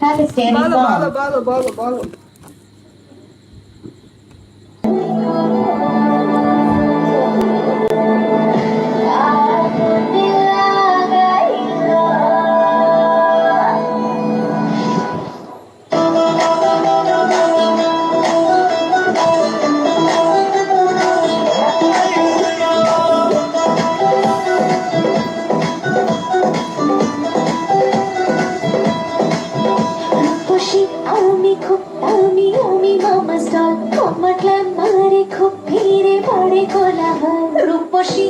Pakistani bomb. Bala, bala, bala, bala, bala. কোলাহল রূপসী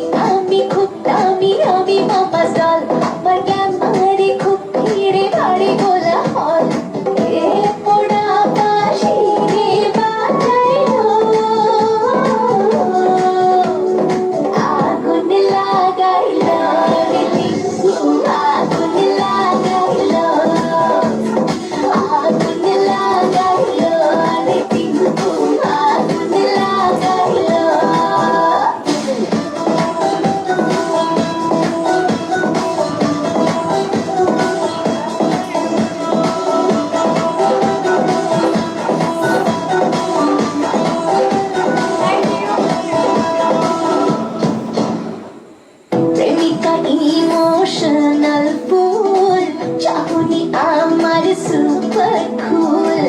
আমার super cool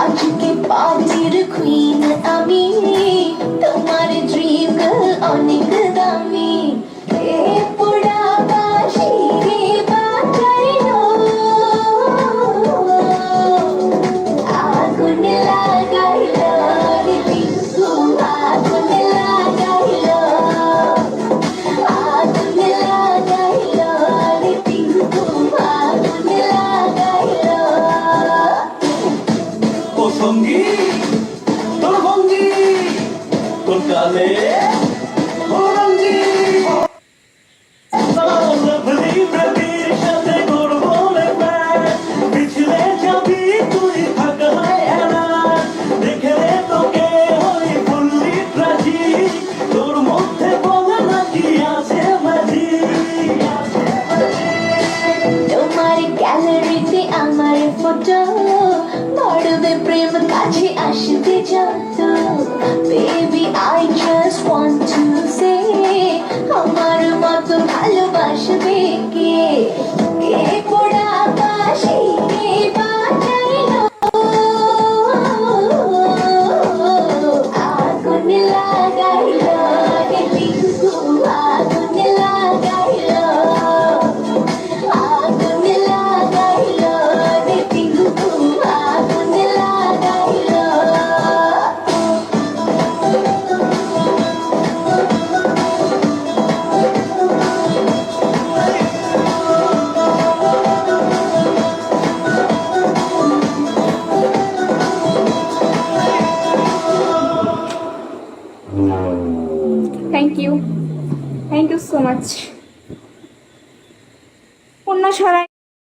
আজকে পার্টির কুইন আমি তোমার ড্রিম গার্ল অনেক দামি মধ্যে বলে নাকি আছে মাঝি? তোমার গ্যালারিতে আমার ফটো পারবে প্রেম কাছে আসতে যত baby I just want to say আমার মতো ভালোবাসবে কে কে আগুন লাগাইল thank you thank you so much অন্য সরাই